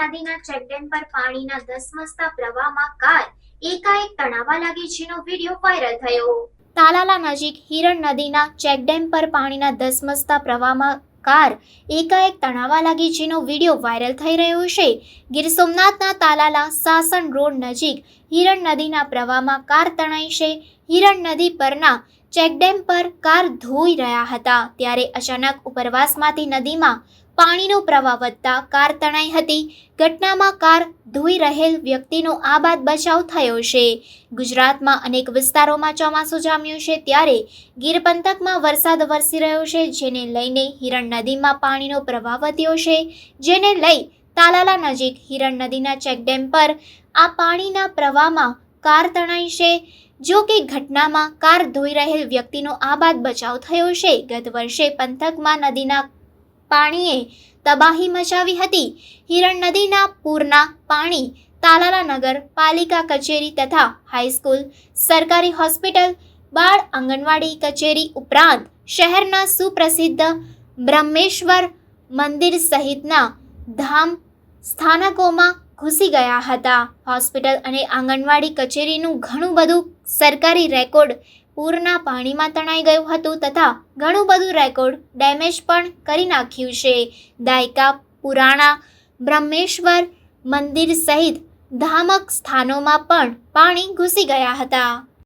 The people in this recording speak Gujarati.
નદીના ચેકડેમ પર પાણીના ધસમસતા પ્રવાહમાં કાર એકાએક તણાવા લાગી જેનો વીડિયો વાયરલ થયો. તાલાલા નજીક હિરણ નદીના ચેકડેમ પર પાણીના ધસમસતા પ્રવાહમાં કાર એકાએક તણાવા લાગી જેનો વીડિયો વાયરલ થઈ રહ્યો છે. ગીર સોમનાથના તાલાલા સાસણ રોડ નજીક હિરણ નદીના પ્રવાહમાં કાર તણાઈ છે. હિરણ નદી પરના ચેકડેમ પર કાર ધોઈ રહ્યા હતા. ત્યારે અચાનક ઉપરવાસમાંથી નદીમાં પાણીનો પ્રવાહ વધતા કાર તણાઈ હતી. ઘટનામાં કાર ધોઈ રહેલ વ્યક્તિનો આબાદ બચાવ થયો છે. ગુજરાતમાં અનેક વિસ્તારોમાં ચોમાસું જામ્યું છે ત્યારે ગીર પંથકમાં વરસાદ વરસી રહ્યો છે, જેને લઈને હિરણ નદીમાં પાણીનો પ્રવાહ વધ્યો છે, જેને લઈ તાલાલા નજીક હિરણ નદીના ચેકડેમ પર આ પાણીના પ્રવાહમાં કાર તણાઈ છે. જો કે ઘટનામાં કાર ધોઈ રહેલ વ્યક્તિનો આબાદ બચાવ થયો છે. ગત વર્ષે પંથકમાં નદીના પાણીએ તબાહી મચાવી હતી. હિરણ નદીના પૂરના પાણી તાલાલા નગર, પાલિકા કચેરી તથા હાઈસ્કૂલ સરકારી હોસ્પિટલ બાળ આંગણવાડી કચેરી ઉપરાંત શહેરના સુપ્રસિદ્ધ બ્રહ્મેશ્વર મંદિર સહિતના ધામ સ્થાનકોમાં ઘૂસી ગયા હતા. હોસ્પિટલ અને આંગણવાડી કચેરીનું ઘણું બધું સરકારી રેકોર્ડ પૂરના પાણીમાં તણાઈ ગયું હતું તથા ઘણું બધું રેકોર્ડ ડેમેજ પણ કરી નાખ્યું છે. દાયકા, પુરાણા, બ્રહ્મેશ્વર મંદિર સહિત ધામક સ્થાનોમાં પણ પાણી ઘૂસી ગયા હતા.